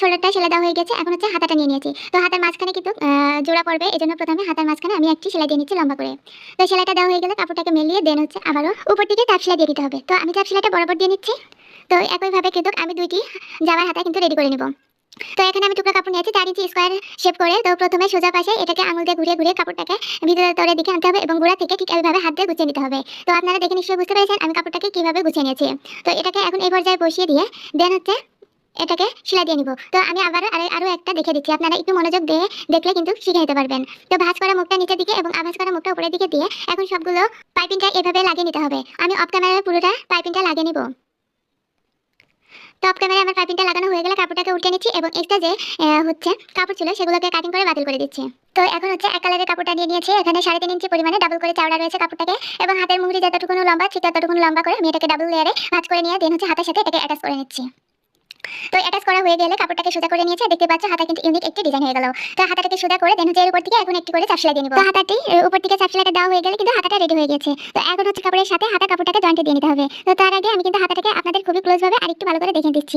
ছোটটা সেলাই দেওয়া হয়ে গেছে। এখন হচ্ছে হাতাটা নিয়ে নিয়েছি। তো হাতের মাঝখানে কিন্তু জোড়া পড়বে। এই জন্য প্রথমে হাতের মাঝখানে আমি একটি সেলাই দিয়ে নিচ্ছি লম্বা করে। তো সেলাইটা দেওয়া হয়ে গেলে কাপড়টাকে মেলিয়ে দেন হচ্ছে আবারও উপর দিকে চাপ সেলাই দিয়ে দিতে হবে। তো আমি চাপ সেলাইটা বরাবর দিয়ে নিচ্ছি। তো একইভাবে কিন্তু আমি দুইটি জামার হাতা কিন্তু রেডি করে নিব। তো এখানে আমি টুকরা কাপড় নিয়েছি, চার ইঞ্চি স্কোয়ার শেপ করে। তো প্রথমে সোজা পাশে এটাকে আঙুল দিয়ে ঘুরিয়ে ঘুরিয়ে কাপড়টাকে ভিতরে তরে দিকে আনতে হবে এবং গোড়া থেকে ঠিক এইভাবে হাত দিয়ে গুছিয়ে নিতে হবে। তো আপনারা দেখে নিশ্চয়ই বুঝতে পেরেছেন আমি কাপড়টাকে কীভাবে গুছিয়ে নিয়েছি। তো এটাকে এখন এই পর্যায়ে বসিয়ে দিয়ে দেন হচ্ছে এটাকে সেলাই দিয়ে নিব। তো আমি আবার আরে- একটা দেখে দিচ্ছি। আপনারা একটু মনোযোগ দিয়ে দেখলে কিন্তু শিখে নিতে পারবেন। তো ভাঁজ করা মুখটা নিচের দিকে এবং আভাজ করা মুখটা উপরের দিকে দিয়ে এখন সবগুলো পাইপিংটা এভাবে লাগিয়ে নিতে হবে। আমি অফ ক্যামেরায় পুরোটা পাইপিংটা লাগিয়ে নিব। অফ ক্যামেরায় আমার পাইপিংটা লাগানো হয়ে গেলে কাপড়টাকে উঠে নিচ্ছি এবং এক্সট্রা যে হচ্ছে কাপড় ছিল সেগুলোকে কাটিং করে বাতিল করে দিচ্ছি। তো এখন হচ্ছে এক কালারের কাপড়টা নিয়ে নিয়েছি। এখানে সাড়ে তিন ইঞ্চি পরিমাণে ডাবল করে চাওড়া রয়েছে কাপড়টাকে এবং হাতের মুহুরি যতটুকু লম্বা ঠিক ততটুকু লম্বা করে আমি এটাকে ডাবল লেয়ারে ভাঁজ করে নিয়ে দেন হচ্ছে হাতের সাথে এটাকে অ্যাটাচ করে নিচ্ছি। তো অ্যাটাচ করা হয়ে গেলে কাপড়টাকে সোজা করে নিয়েছে, দেখতে পাচ্ছ হাতা কিন্তু ইউনিক একটি ডিজাইন হয়ে গেল। তো হাতাটাকে সোজা করে দেন হচ্ছে উপর থেকে এখন একটি করে চাপ দিয়ে নিব। হাতাটি উপর থেকে চাপ সেলাইটা দেওয়া হয়ে গেলে কিন্তু হাতাটা রেডি হয়ে গেছে। তো এখন হচ্ছে কাপড়ের সাথে হাতা কাপড়টাকে জয়েন্টে দিয়ে নিতে হবে। তো তার আগে আমি কিন্তু হাতাটাকে আপনাদের খুবই ক্লোজভাবে আরেকটু ভালো করে দেখে দিচ্ছি